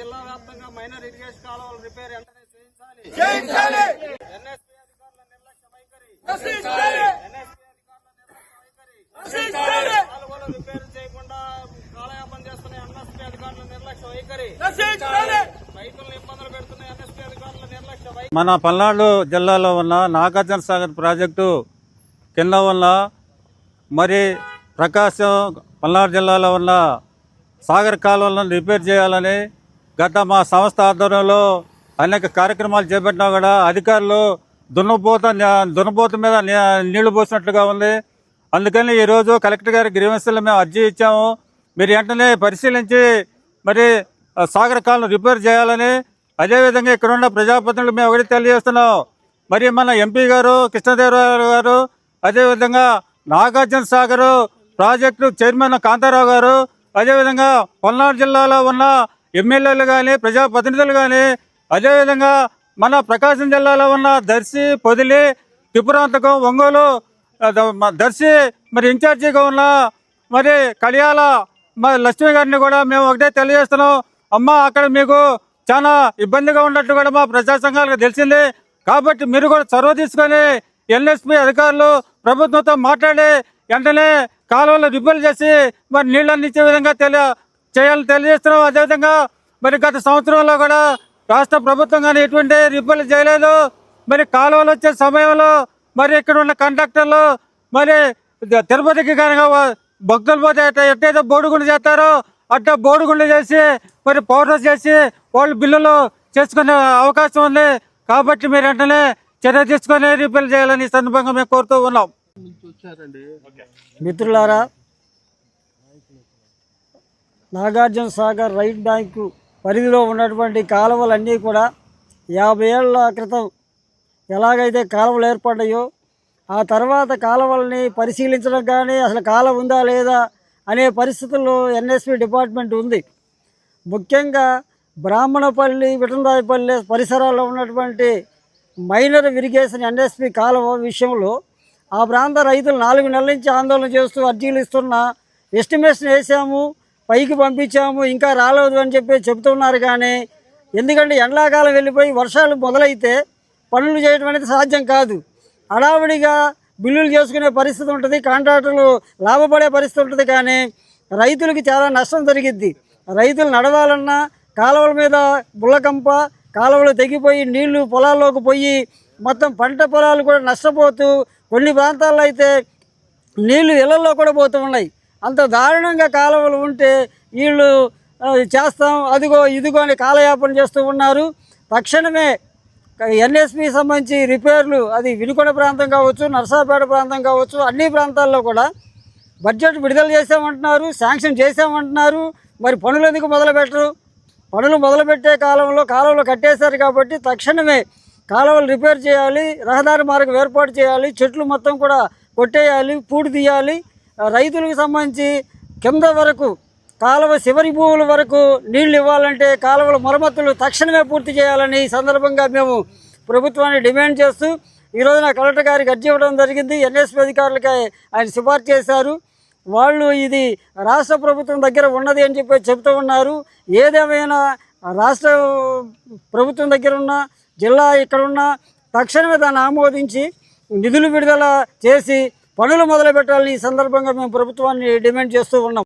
జిల్లా వ్యాప్తంగా minor irrigation కాలువల రిపేర్ వెంటనే చేయించాలి. ఎన్ఎస్పీ అధికారుల నిర్లక్ష్య వైఖరి. ఎన్ఎస్పీ అధికారుల నిర్లక్ష్య వైఖరి. కాలువలు రిపేర్ చేయకుండా కాలయాపన చేస్తున్న ఎన్ఎస్పీ అధికారుల నిర్లక్ష్య వైఖరి. రైతులను ఇబ్బందులు పెడుతున్న ఎన్ఎస్పీ అధికారుల నిర్లక్ష్య వైఖరి. మన పల్నాడు జిల్లాలో ఉన్న నాగార్జున సాగర్ ప్రాజెక్టు కింద ఉన్న మరి ప్రకాశం పల్నాడు జిల్లాలో ఉన్న సాగర్ కాలువలను రిపేర్ చేయాలని గత మా సంస్థ ఆధ్వర్యంలో అనేక కార్యక్రమాలు చేపట్టినా కూడా అధికారులు దున్నపోత దున్నపోత మీద నీ- నీళ్ళు పోసినట్లుగా ఉంది. అందుకని ఈరోజు కలెక్టర్ గారి గ్రీవెన్స్లో మేము అర్జీ ఇచ్చాము. మీరు వెంటనే పరిశీలించి మరి సాగర్ కాలను రిపేర్ చేయాలని. అదేవిధంగా ఇక్కడ ఉన్న ప్రజాప్రతినిధులు మేము ఒకటి తెలియజేస్తున్నాం. మరి మన ఎంపీ గారు కృష్ణదేవరాయలు గారు అదేవిధంగా నాగార్జున సాగర్ ప్రాజెక్టు చైర్మన్ కాంతారావు గారు అదేవిధంగా పల్నాడు జిల్లాలో ఉన్న ఎమ్మెల్యేలు కానీ ప్రజాప్రతినిధులు కానీ అదేవిధంగా మన ప్రకాశం జిల్లాలో ఉన్న దర్శి పొదిలి త్రిపురాంతకం ఒంగోలు దర్శి మరి ఇన్ఛార్జిగా ఉన్న మరి కడియాల మరి లక్ష్మి గారిని కూడా మేము ఒకటే తెలియజేస్తున్నాం. అమ్మ అక్కడ మీకు చాలా ఇబ్బందిగా ఉన్నట్టు కూడా మా ప్రజా సంఘాలకు తెలిసింది. కాబట్టి మీరు కూడా చొరవ తీసుకొని ఎన్ఎస్పి అధికారులు ప్రభుత్వంతో మాట్లాడి వెంటనే కాలువలు రిపేర్ చేసి మరి నీళ్ళు అందించే విధంగా తెలియ చేయాలని తెలియజేస్తున్నాం. అదేవిధంగా మరి గత సంవత్సరంలో కూడా రాష్ట్ర ప్రభుత్వం కానీ ఎటువంటి రిపేర్లు చేయలేదు. మరి కాలువలు వచ్చే సమయంలో మరి ఇక్కడ ఉన్న కండక్టర్లు మరి తిరుపతికి కనుక భక్తులు పోతే ఎట్ట- ఎట్టయితే బోడుగుండు చేస్తారో అట్ట బోడుగుండు చేసి మరి పౌడర్ చేసి వాళ్ళు బిల్లులు చేసుకునే అవకాశం ఉంది. కాబట్టి మీరు వెంటనే చర్య తీసుకొని రిపేర్ చేయాలని ఈ సందర్భంగా మేము కోరుతూ ఉన్నాం. మిత్రులారా నాగార్జున సాగర్ రైట్ బ్యాంకు పరిధిలో ఉన్నటువంటి కాలువలన్నీ కూడా యాభై ఏళ్ళ క్రితం ఎలాగైతే కాలువలు ఏర్పడ్డాయో ఆ తర్వాత కాలువల్ని పరిశీలించడం కానీ అసలు కాలం ఉందా లేదా అనే పరిస్థితుల్లో ఎన్ఎస్పి డిపార్ట్మెంట్ ఉంది. ముఖ్యంగా బ్రాహ్మణపల్లి విఠందాయపల్లి పరిసరాల్లో ఉన్నటువంటి మైనర్ ఇరిగేషన్ ఎన్ఎస్పి కాలువ విషయంలో ఆ ప్రాంత రైతులు నాలుగు నెలల నుంచి ఆందోళన చేస్తూ అర్జీలు ఇస్తున్న ఎస్టిమేషన్ వేసాము పైకి పంపించాము ఇంకా రాలేదు అని చెప్పి చెబుతున్నారు కానీ ఎందుకంటే ఎండాకాలం వెళ్ళిపోయి వర్షాలు మొదలైతే పనులు చేయడం అనేది సాధ్యం కాదు. హడావిడిగా బిల్లులు చేసుకునే పరిస్థితి ఉంటుంది కాంట్రాక్టర్లు లాభపడే పరిస్థితి ఉంటుంది కానీ రైతులకి చాలా నష్టం జరిగిద్ది. రైతులు నడవాలన్నా కాలువల మీద బుల్లకంప కాలువలు తెగిపోయి నీళ్ళు పొలాల్లోకి పోయి మొత్తం పంట పొలాలు కూడా నష్టపోతూ కొన్ని ప్రాంతాల్లో అయితే నీళ్ళు ఇళ్ళలో కూడా పోతూ ఉన్నాయి. అంత దారుణంగా కాలువలు ఉంటే వీళ్ళు చేస్తాం అదిగో ఇదిగో అని కాలయాపన చేస్తూ ఉన్నారు. తక్షణమే ఎన్ఎస్పి సంబంధించి రిపేర్లు అది వినుకొండ ప్రాంతం కావచ్చు నర్సాపేట ప్రాంతం కావచ్చు అన్ని ప్రాంతాల్లో కూడా బడ్జెట్ విడుదల చేసామంటున్నారు శాంక్షన్ చేసామంటున్నారు మరి పనులు ఎందుకు మొదలుపెట్టరు? పనులు మొదలుపెట్టే కాలంలో కాలువలు కట్టేశారు కాబట్టి తక్షణమే కాలువలు రిపేర్ చేయాలి రహదారి మార్గం ఏర్పాటు చేయాలి చెట్లు మొత్తం కూడా కొట్టేయాలి పూడి తీయాలి. రైతులకు సంబంధించి కింద వరకు కాలువ చివరి భూముల వరకు నీళ్ళు ఇవ్వాలంటే కాలువల మరమ్మతులు తక్షణమే పూర్తి చేయాలని ఈ సందర్భంగా మేము ప్రభుత్వాన్ని డిమాండ్ చేస్తూ ఈ రోజున కలెక్టర్ గారికి అర్జీ ఇవ్వడం జరిగింది. ఎన్ఎస్పీ అధికారులకి ఆయన సిఫార్సు చేశారు. వాళ్ళు ఇది రాష్ట్ర ప్రభుత్వం దగ్గర ఉన్నది అని చెప్పి చెబుతూ ఉన్నారు. ఏదేమైనా రాష్ట్ర ప్రభుత్వం దగ్గర ఉన్న జిల్లా ఇక్కడ ఉన్న తక్షణమే దాన్ని ఆమోదించి నిధులు విడుదల చేసి పనులు మొదలు పెట్టాలని ఈ సందర్భంగా మేము ప్రభుత్వాన్ని డిమాండ్ చేస్తూ ఉన్నాం.